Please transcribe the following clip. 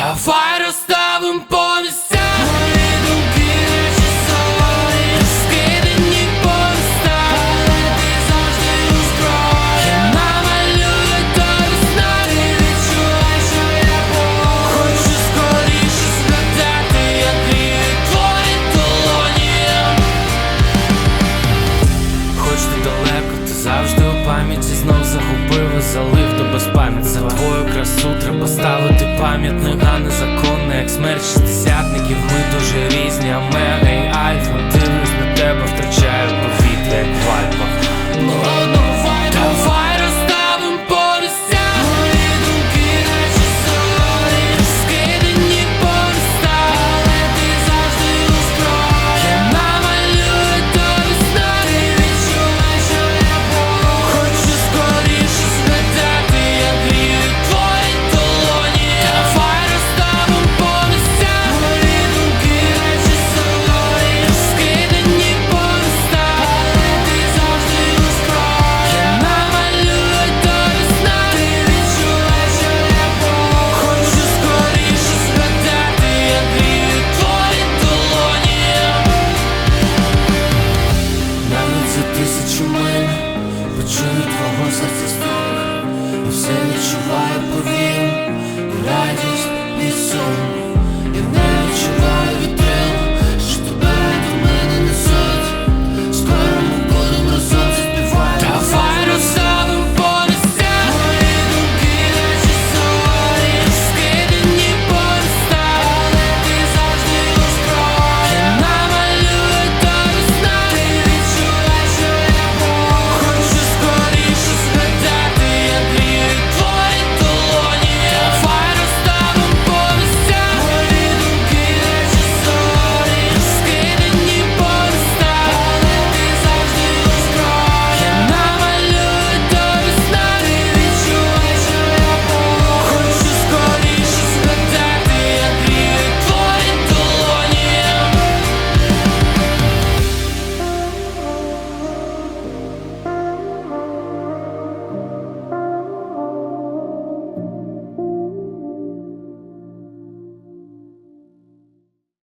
Давай розставим по. пам'ятник, а не законник Смерть шістдесятників, ми дуже різні